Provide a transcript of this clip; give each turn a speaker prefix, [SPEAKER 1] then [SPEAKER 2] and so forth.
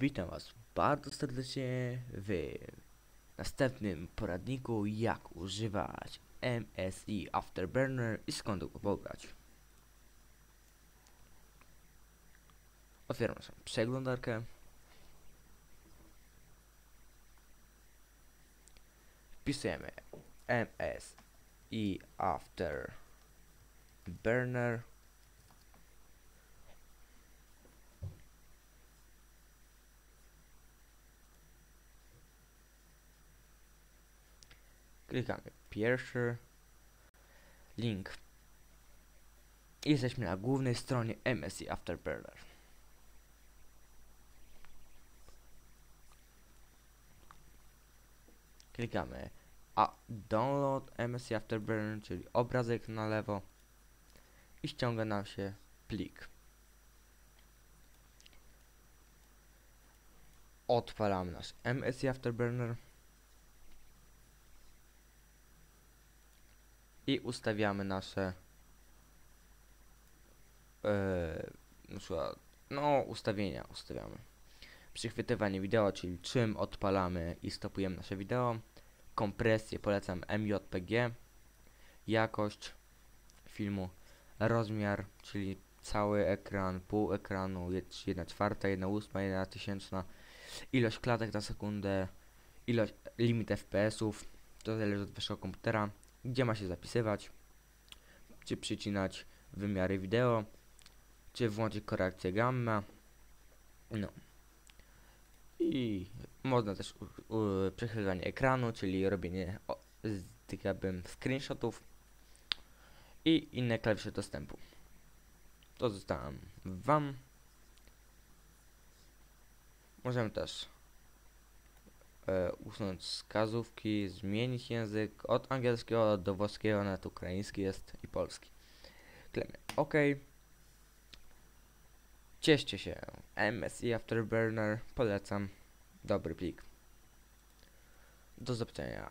[SPEAKER 1] Witam Was bardzo serdecznie w następnym poradniku jak używać MSI Afterburner i skąd go pobrać. Otwieram naszą przeglądarkę. Wpisujemy MSI Afterburner. Klikamy pierwszy link. Jesteśmy na głównej stronie MSI Afterburner. Klikamy a download MSI Afterburner, czyli obrazek na lewo i ściąga nam się plik. Odpalamy nasz MSI Afterburner. I ustawiamy nasze na przykład, no ustawienia ustawiamy. Przychwytywanie wideo, czyli czym odpalamy i stopujemy nasze wideo. Kompresję polecam MJPG jakość filmu rozmiar, czyli cały ekran, pół ekranu, 1 czwarta, 1 ósma, 1 tysięczna. Ilość klatek na sekundę ilość, limit FPS-ów to zależy od waszego komputera gdzie ma się zapisywać, czy przycinać wymiary wideo, czy włączyć korekcję gamma. No. I można też przechwytywanie ekranu, czyli robienie o, z, tych jakby screenshotów i inne klawisze dostępu. To zostawiam Wam. Możemy też e, usunąć wskazówki, zmienić język od angielskiego do włoskiego, nawet ukraiński jest i polski. Klemy OK. Cieszcie się. MSI Afterburner polecam. Dobry plik. Do zobaczenia.